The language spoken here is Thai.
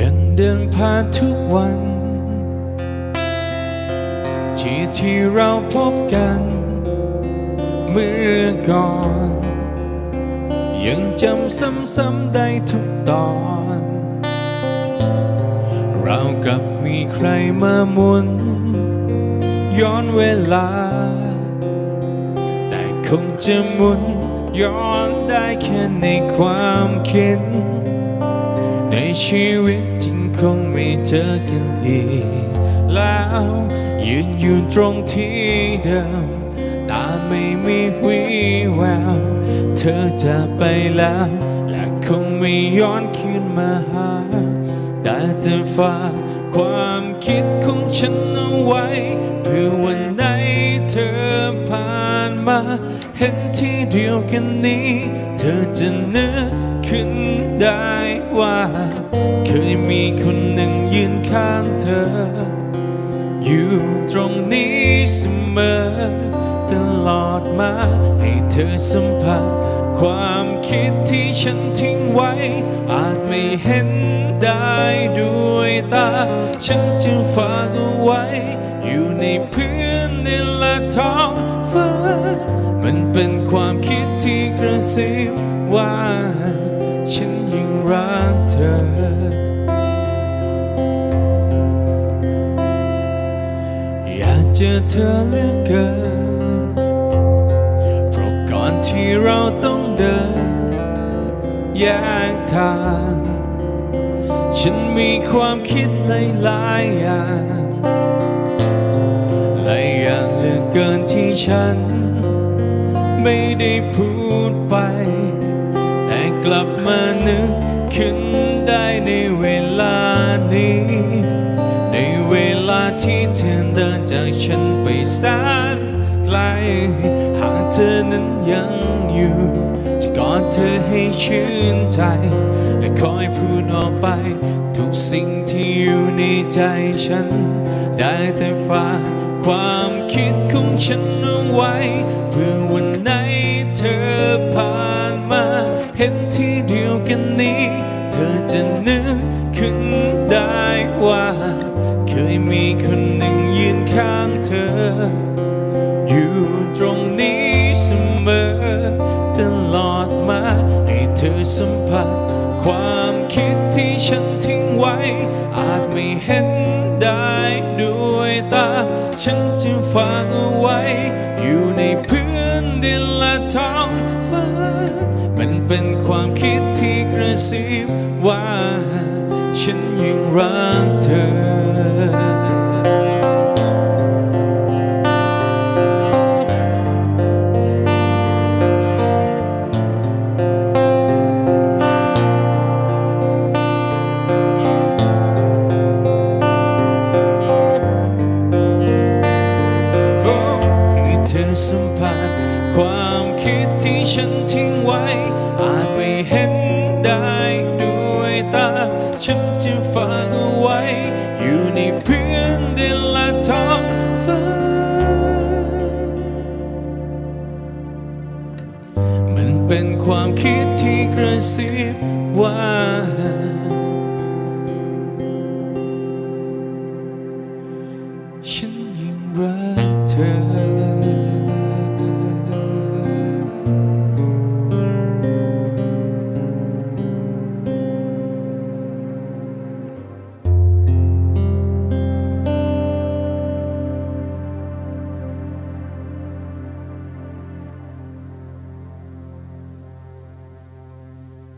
ยังเดินผ่านทุกวัน ที่ที่เราพบกัน เมื่อก่อน ยังจำซ้ำซ้ำได้ทุกตอน เรากับมีใครมาหมุน ย้อนเวลา แต่คงจะหมุนย้อนได้แค่ในความคิด ในชีวิตจริงคงไม่เจอกันอีก แล้วยืนอยู่ตรงที่เดิมตาไม่มีวีแวว เธอจะไปแล้ว และคงไม่ย้อนคืนมาหา แต่จะฝากความคิดของฉันเอาไว้ เพื่อวันไหนเธอผ่านมา เห็นที่เดียวกันนี้ เธอจะนึก ขึ้นได้ว่า เคยมีคนหนึ่งยืนข้างเธอ อยู่ตรงนี้เสมอ ตลอดมาให้เธอสัมผัส ความคิดที่ฉันทิ้งไว้ อาจไม่เห็นได้ด้วยตา ฉันจึงฝากเอาไว้ อยู่ในพื้นดินและท้องฟ้า มันเป็นความคิดที่กระซิบว่า ฉันยังรักเธอ อยากเจอเธอเหลือเกิน เพราะก่อนที่เราต้องเดินแยกทาง ฉันมีความคิดหลายๆอย่างหลายอย่างเหลือเกินที่ฉัน ไม่ได้พูดไป กลับมานึกขึ้นได้ในเวลานี้ ในเวลาที่เธอเดินจากฉันไปแสนไกล หากเธอนั้นยังอยู่ จะกอดเธอให้ชื่นใจ และคอยพูดออกไป ทุกสิ่งที่อยู่ในใจฉัน ได้แต่ฝากความคิดของฉันเอาไว้ เพื่อวันไหนเธอผ่าน กันนี้ เธอจะนึกขึ้นได้ว่า เคยมีคนหนึ่งยืนข้างเธอ อยู่ตรงนี้เสมอ ตลอดมาให้เธอสัมผัส ความคิดที่ฉันทิ้งไว้ อาจไม่เห็นได้ด้วยตา ฉันจึงฝากเอาไว้ อยู่ในพื้นดินและท้องฟ้ามัน เป็นความคิดที่กระซิบว่า ฉันยังรักเธอโอ้ให้เธอสัมผัส ความคิดที่ฉันทิ้งไว้ อาจไม่เห็นได้ด้วยตา ฉันจะฝากเอาไว้ อยู่ในพื้นดินและท้องฟ้า มันเป็นความคิดที่กระซิบว่า